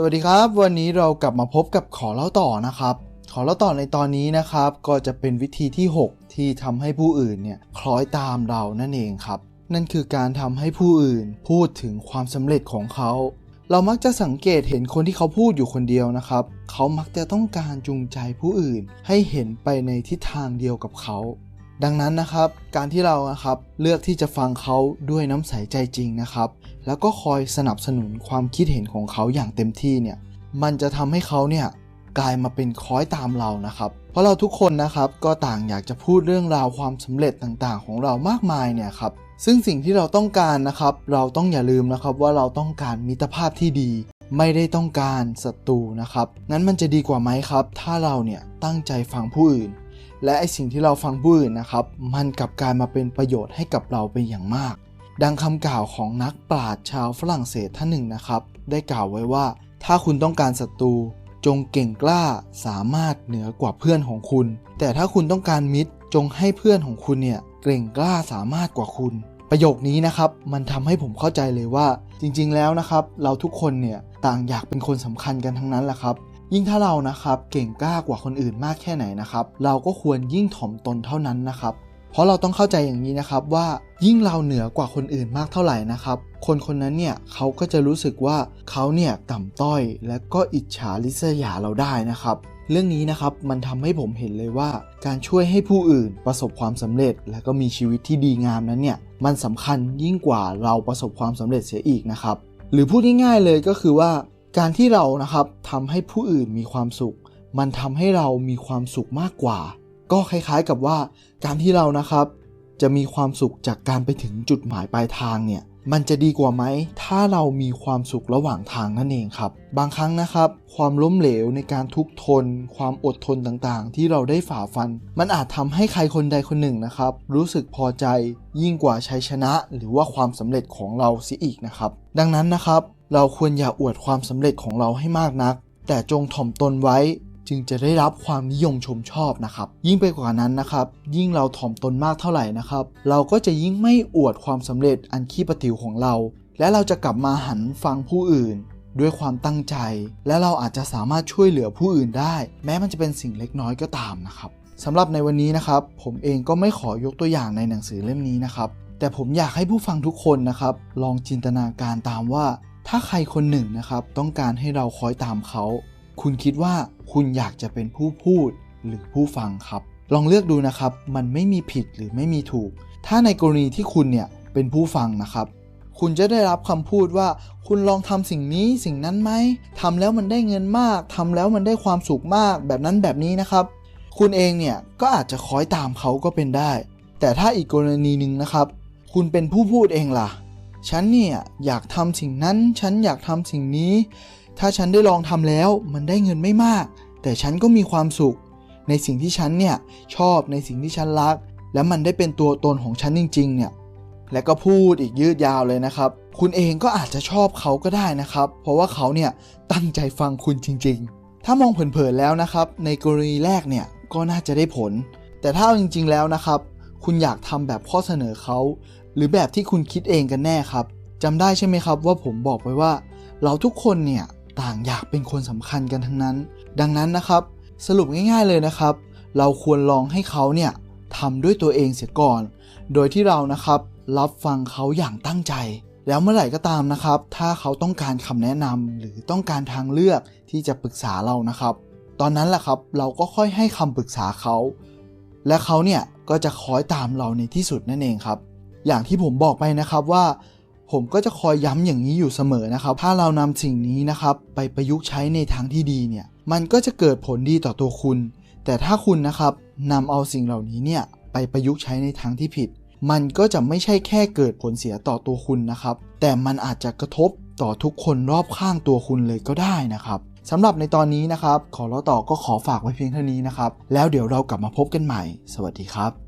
สวัสดีครับ วันนี้เรากลับมาพบกับขอเล่าต่อนะครับ ขอเล่าต่อในตอนนี้นะครับ ก็จะเป็นวิธีที่ 6 ที่ทำให้ผู้อื่นเนี่ยคล้อยตามเรานั่นเองครับ นั่นคือการทำให้ผู้อื่นพูดถึงความสำเร็จของเขา เรามักจะสังเกตเห็นคนที่เขาพูดอยู่คนเดียวนะครับ เขามักจะต้องการจูงใจผู้อื่น ให้เห็นไปในทิศทางเดียวกับเขา ดังนั้นนะครับ การที่เรานะครับเลือกที่จะฟังเขาด้วยน้ำใสใจจริงนะครับ แล้วก็คอยสนับสนุนความคิดเห็นของเขาอย่างเต็มที่เนี่ยมันจะทำให้เขาเนี่ยกลายมาเป็นคอยตามเรานะครับ เพราะเราทุกคนนะครับก็ต่างอยากจะพูดเรื่องราวความสำเร็จต่างๆ ของเรามากมายเนี่ยครับซึ่งสิ่งที่เราต้องการนะครับ เราต้องอย่าลืมนะครับว่าเราต้องการมิตรภาพที่ดี ไม่ได้ต้องการศัตรูนะครับงั้นมันจะดีกว่าไหมครับ ถ้าเราเนี่ยตั้งใจฟังผู้อื่น และไอสิ่งที่เราฟังผู้อื่นนะครับ มันกลับกลายมาเป็นประโยชน์ให้กับเราเป็นอย่างมาก ดังคำกล่าวของนักปราชญ์ชาวฝรั่งเศสท่านหนึ่งนะครับ ได้กล่าวไว้ว่า ถ้าคุณต้องการศัตรูจงเก่งกล้าสามารถเหนือกว่าเพื่อนของคุณ แต่ถ้าคุณต้องการมิตรจงให้เพื่อนของคุณเนี่ยเก่งกล้าสามารถกว่าคุณ ประโยคนี้นะครับมันทำให้ผมเข้าใจเลยว่า จริงๆแล้วนะครับ เราทุกคนเนี่ยต่างอยากเป็นคนสำคัญกันทั้งนั้นแหละครับ ยิ่งถ้าเรานะครับเก่งกล้ากว่าคนอื่นมากแค่ไหนนะครับ เราก็ควรยิ่งถ่อมตนเท่านั้นนะครับ เพราะเราต้องเข้าใจอย่างนี้นะครับว่ายิ่งเราเหนือกว่าคนอื่นมากเท่าไหร่นะครับ คนคนนั้นเนี่ยเขาก็จะรู้สึกว่าเขาเนี่ยต่ำต้อย และก็อิจฉาริษยาเราได้นะครับ เรื่องนี้นะครับมันทำให้ผมเห็นเลยว่า การช่วยให้ผู้อื่นประสบความสำเร็จ และก็มีชีวิตที่ดีงามนั้นเนี่ยมันสำคัญยิ่งกว่าเราประสบความสำเร็จเสียอีกนะครับ หรือพูดง่ายๆเลยก็คือว่า การที่เรานะครับทำให้ผู้อื่นมีความสุข มันทำให้เรามีความสุขมากกว่า ก็คล้ายๆกับว่าการที่เรานะครับ จะมีความสุขจากการไปถึงจุดหมายปลายทางเนี่ยมันจะดีกว่าไหม ถ้าเรามีความสุขระหว่างทางนั่นเองครับ บางครั้งนะครับ ความล้มเหลวในการทุกทน ความอดทนต่างๆ ที่เราได้ฝ่าฟัน มันอาจทำให้ใครคนใดคนหนึ่งนะครับ รู้สึกพอใจยิ่งกว่าชัยชนะ หรือว่าความสำเร็จของเราเสียอีกนะครับ ดังนั้นนะครับ เราควรอย่าอวดความสำเร็จของเราให้มากนัก แต่จงถ่อมตนไว้ จึงจะได้รับความนิยมชมชอบนะครับ ยิ่งไปกว่านั้นนะครับ ยิ่งเราถ่อมตนมากเท่าไหร่นะครับ เราก็จะยิ่งไม่อวดความสำเร็จอันขี้ประติวของเรา และเราจะกลับมาหันฟังผู้อื่น ด้วยความตั้งใจ และเราอาจจะสามารถช่วยเหลือผู้อื่นได้ แม้มันจะเป็นสิ่งเล็กน้อยก็ตามนะครับสำหรับในวันนี้นะครับ ผมเองก็ไม่ขอยกตัวอย่างในหนังสือเล่มนี้นะครับแต่ผมอยากให้ผู้ฟังทุกคนนะครับ ลองจินตนาการตามว่า ถ้าใครคนหนึ่งนะครับ ต้องการให้เราคอยตามเขา คุณคิดว่าคุณอยากจะเป็นผู้พูดหรือผู้ฟังครับ ลองเลือกดูนะครับ มันไม่มีผิดหรือไม่มีถูก ถ้าในกรณีที่คุณเนี่ยเป็นผู้ฟังนะครับ คุณจะได้รับคำพูดว่า คุณลองทำสิ่งนี้สิ่งนั้นไหมทำแล้วมันได้เงินมากทำแล้วมันได้ความสุขมากแบบนั้นแบบนี้นะครับ คุณเองเนี่ยก็อาจจะคอยตามเขาก็เป็นได้ แต่ถ้าอีกกรณีหนึ่งนะครับ คุณเป็นผู้พูดเองล่ะฉันเนี่ยอยากทำสิ่งนั้น ฉันอยากทำสิ่งนี้ ถ้าฉันได้ลองทำแล้วมันได้เงินไม่มาก แต่ฉันก็มีความสุข ในสิ่งที่ฉันเนี่ยชอบในสิ่งที่ฉันรัก และมันได้เป็นตัวตนของฉันจริง ๆ เนี่ยและก็พูดอีกยืดยาวเลยนะครับ คุณเองก็อาจจะชอบเขาก็ได้นะครับ เพราะว่าเขาเนี่ยตั้งใจฟังคุณจริง ๆ ถ้ามองเผินๆแล้วนะครับ ในกรณีแรกเนี่ยก็น่าจะได้ผล แต่ถ้าเอาจริง ๆ แล้วนะครับ คุณอยากทำแบบข้อเสนอเขา หรือแบบที่คุณคิดเองกันแน่ครับจำได้ใช่ไหมครับว่าผมบอกไปว่า เราทุกคนเนี่ย ต่างอยากเป็นคนสำคัญกันทั้งนั้น ดังนั้นนะครับ สรุปง่าย ๆเลยนะครับ เราควรลองให้เขาเนี่ยทำด้วยตัวเองเสียก่อน โดยที่เรานะครับรับฟังเขาอย่างตั้งใจ แล้วเมื่อไหร่ก็ตามนะครับ ถ้าเขาต้องการคำแนะนำหรือต้องการทางเลือกที่จะปรึกษาเรานะครับ ตอนนั้นแหละครับเราก็ค่อยให้คำปรึกษาเขา และเขาเนี่ยก็จะคอยตามเราในที่สุดนั่นเองครับ อย่างที่ผมบอกไปนะครับว่า ผมก็จะคอยย้ำอย่างนี้อยู่เสมอนะครับ ถ้าเรานำสิ่งนี้นะครับ ไปประยุกต์ใช้ในทางที่ดีเนี่ย มันก็จะเกิดผลดีต่อตัวคุณ แต่ถ้าคุณนะครับนำเอาสิ่งเหล่านี้เนี่ยไปประยุกต์ใช้ในทางที่ผิด มันก็จะไม่ใช่แค่เกิดผลเสียต่อตัวคุณนะครับ แต่มันอาจจะกระทบต่อทุกคนรอบข้างตัวคุณเลยก็ได้นะครับสำหรับในตอนนี้นะครับ ขอเล่าต่อก็ขอฝากไว้เพียงเท่านี้นะครับ แล้วเดี๋ยวเรากลับมาพบกันใหม่ สวัสดีครับ